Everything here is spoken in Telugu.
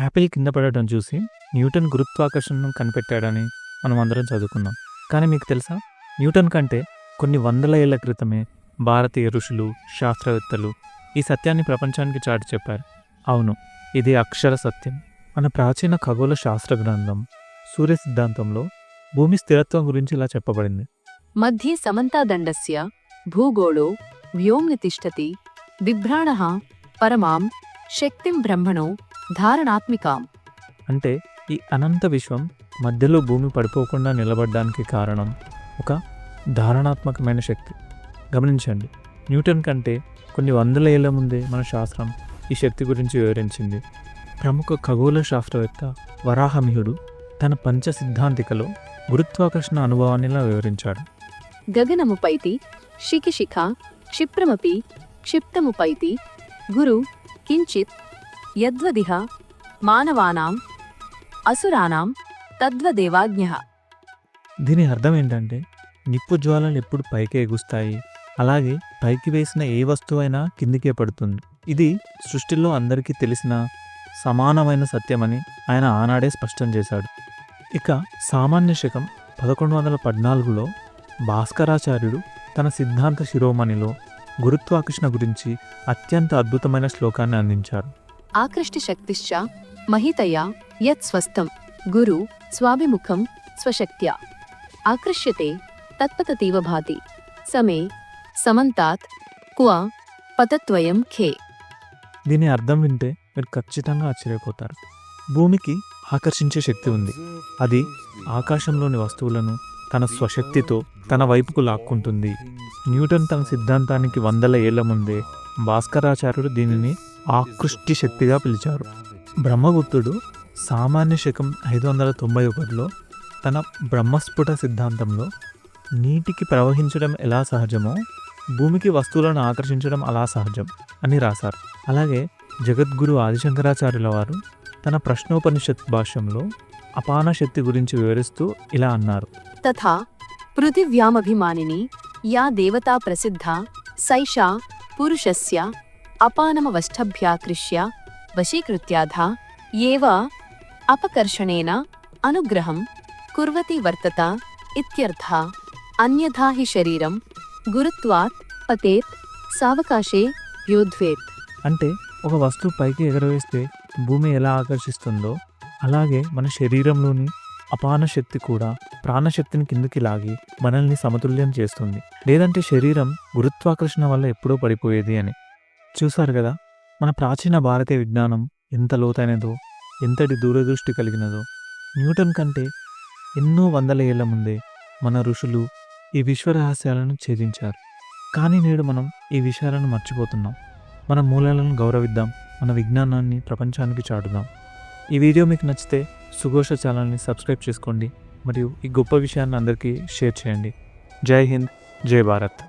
యాపిల్ కింద పడటం చూసి న్యూటన్ గురుత్వాకర్షణను కనిపెట్టాడని మనం అందరం చదువుకున్నాం. కానీ మీకు తెలుసా? న్యూటన్ కంటే కొన్ని వందల ఏళ్ళ క్రితమే భారతీయ ఋషులు శాస్త్రవేత్తలు ఈ సత్యాన్ని ప్రపంచానికి చాటి చెప్పారు. అవును ఇది అక్షర సత్యం. మన ప్రాచీన ఖగోళ శాస్త్ర గ్రంథం సూర్య సిద్ధాంతంలో భూమి స్థిరత్వం గురించి ఇలా చెప్పబడింది. మధ్య సమంతాదండస్య భూగోళో వ్యోమ్ని తిష్టతి బిభ్రాణ పరమాం శక్తిం బ్రహ్మణో ధారణాత్మికాం. అంటే ఈ అనంత విశ్వం మధ్యలో భూమి పడిపోకుండా నిలబడడానికి కారణం ఒక ధారణాత్మకమైన శక్తి. గమనించండి న్యూటన్ కంటే కొన్ని వందల ఏళ్ళ ముందే మన శాస్త్రం ఈ శక్తి గురించి వివరించింది. ప్రముఖ ఖగోళ శాస్త్రవేత్త వరాహమిహుడు తన పంచ సిద్ధాంతికలో గురుత్వాకర్షణ అనుభవాన్నిలా వివరించాడు. గగనముపైతి శిఖిశిఖ క్షిప్రమపి క్షిప్తముపైతి గురు కించిత్ యద్వదిహ మానవానాం అసురానాం తద్వదేవాజ్ఞః. దీని అర్థం ఏంటంటే నిప్పు జ్వాలలు ఎప్పుడు పైకి ఎగుస్తాయి అలాగే పైకి వేసిన ఏ వస్తువైనా కిందికే పడుతుంది. ఇది సృష్టిలో అందరికీ తెలిసిన సమానమైన సత్యమని ఆయన ఆనాడే స్పష్టం చేశాడు. ఇక సామాన్య శకం పదకొండు వందల పద్నాలుగులో భాస్కరాచార్యుడు తన సిద్ధాంత శిరోమణిలో గురుత్వాకర్షణ గురించి అత్యంత అద్భుతమైన శ్లోకాన్ని అందించారు. ఆకృష్టిశక్తిశ్చ మహితయా యత్ స్వస్థం. గురు స్వాభిముఖం స్వశక్త్యా. ఆకృష్యతే తత్పతతీవ భాతి. సమే సమంతాత్ క్వ పతత్వయం ఖే. దీని అర్థం వింటే మీరు ఖచ్చితంగా ఆశ్చర్యపోతారు. భూమికి ఆకర్షించే శక్తి ఉంది. అది ఆకాశంలోని వస్తువులను తన స్వశక్తితో తన వైపుకు లాక్కుంటుంది. న్యూటన్ తన సిద్ధాంతానికి వందల ఏళ్ళ ముందే భాస్కరాచార్యుడు దీనిని ఆకృష్టి శక్తిగా పిలిచారు. బ్రహ్మగుప్తుడు సామాన్య శకం ఐదు వందల తొంభై ఒకటిలో తన బ్రహ్మస్ఫుట సిద్ధాంతంలో నీటికి ప్రవహించడం ఎలా సహజమో భూమికి వస్తువులను ఆకర్షించడం అలా సహజం అని రాశారు. అలాగే జగద్గురు ఆదిశంకరాచార్యుల వారు తన ప్రశ్నోపనిషత్ భాష్యంలో అపాన శక్తి గురించి వివరిస్తూ ఇలా అన్నారు. తథా పృథివ్యామభిమానిని యా దేవతా ప్రసిద్ధ సైషా పురుషస్య అపానమవష్టభ్యాకృష్య వశీకృత్యాధా ఏవ అపకర్షణేన అనుగ్రహం కుర్వతి వర్తత ఇత్యర్థ అన్యథా హి శరీరం గురుత్వాత్ పతేత్ సావకాశే యోధ్వేత్. అంటే ఒక వస్తువు పైకి ఎగరవేస్తే భూమి ఎలా ఆకర్షిస్తుందో అలాగే మన శరీరంలోని అపాన శక్తి కూడా ప్రాణశక్తిని కిందికి లాగి మనల్ని సమతుల్యం చేస్తుంది. లేదంటే శరీరం గురుత్వాకర్షణ వల్ల ఎప్పుడో పడిపోయేది అని. చూశారు కదా? మన ప్రాచీన భారతీయ విజ్ఞానం ఎంత లోతైనదో ఎంతటి దూరదృష్టి కలిగినదో. న్యూటన్ కంటే ఎన్నో వందల ఏళ్ళ ముందే మన ఋషులు ఈ విశ్వ రహస్యాలను ఛేదించారు. కానీ నేడు మనం ఈ విషయాలను మర్చిపోతున్నాం. మన మూలాలను గౌరవిద్దాం. మన విజ్ఞానాన్ని ప్రపంచానికి చాటుదాం. ఈ వీడియో మీకు నచ్చితే సుఘోష ఛానల్ని సబ్స్క్రైబ్ చేసుకోండి. మరియు ఈ గొప్ప విషయాన్ని అందరికీ షేర్ చేయండి. జై హింద్ జై భారత్.